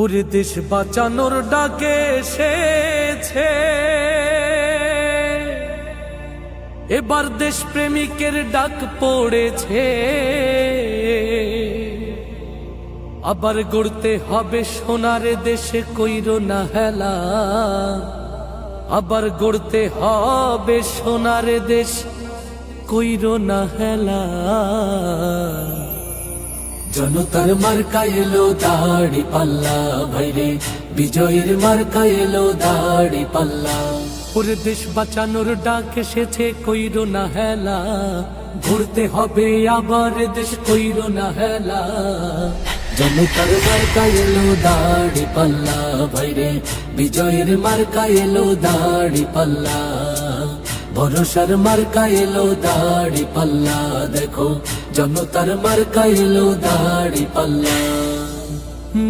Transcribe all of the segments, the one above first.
ওরে দেশ বাঁচানোর ডাকে এসেছে। এবার দেশ প্রেমিকের ডাক পড়েছে। আবার গড়তে হবে সোনার দেশে কইর না হেলা। আবার গড়তে হবে সোনার দেশ কইর না হেলা। জনতার মার্কা এলো দাড়ি পাল্লা ভাইরে বিজয়ের মার্কা এলো দাড়ি পাল্লা। ওরে দেশ বাঁচানোর ডাক এসেছে কইর না হেলা। ঘুরতে হবে আবার দেশ কইর না হেলা। জনতার মার্কা এলো দাড়ি পাল্লা ভাইরে বিজয়ের মার্কা এলো দাড়ি পাল্লা। ভরসার মার্কা এলো দাড়ি পাল্লা, দেখো জনতার মার্কা এলো দাড়ি পাল্লা।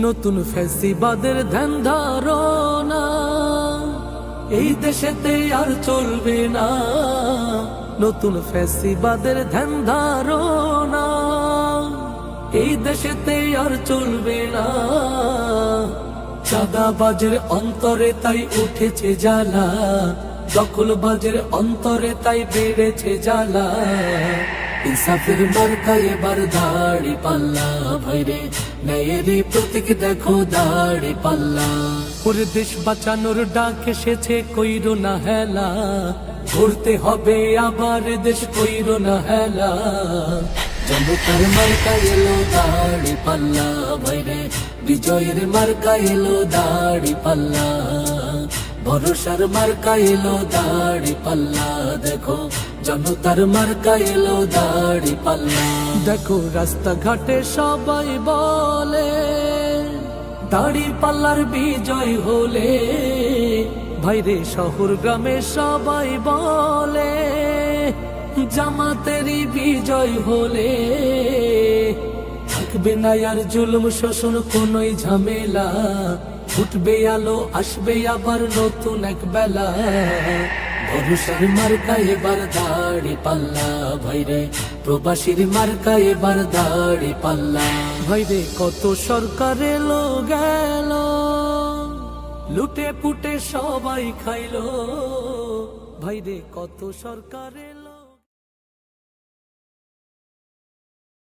নতুন ফ্যাসিবাদের ধ্যান ধারণা, এই দেশেতে আর চলবে না। নতুন ফ্যাসিবাদের ধ্যান ধারণা, এই দেশেতে আর চলবে না। চাঁদাবাজের অন্তরে তাই উঠেছে জ্বালা দখলবাজের অন্তরে তাই বেড়েছে জ্বালা। ইনসাফের মার্কা এবার দাড়ি পাল্লা ভাইরে ন্যায়েরই প্রতীক দেখো দাড়ি পাল্লা। ওরে দেশ বাঁচানোর ডাক এসেছে কইরো না হেলা। ঘুরতে হবে আবার দেশ কইরো না হেলা। জনতার মার্কা এলো দাড়ি পাল্লা ভাইরে বিজয়ের মার্কা এলো দাড়ি পাল্লা। ভরসার মার্কা এলো দাড়ি পাল্লা, দেখো। জনতার মার্কা এলো দাড়ি পাল্লা। দেখো রাস্তাঘাটে সবাই বলে, দাড়ি পাল্লার বিজয় হলে। ভাইরে শহর গ্রামে সবাই বলে, জামাতেরই বিজয় হলে। থাকবে না আর জুলুম, শোষণ, কোনই ঝামেলা। ফুটবে আলো, আসবে আবার নতুন এক বেলা। ভরসার মার্কা এবার দাড়ি পাল্লা ভাইরে প্রবাসীর মার্কা এবার দাড়ি পাল্লা। ভাইরে কত সরকার এলো, গেল। লুটে পুটে সবাই খাইলো। ভাইরে কত সরকার এলো।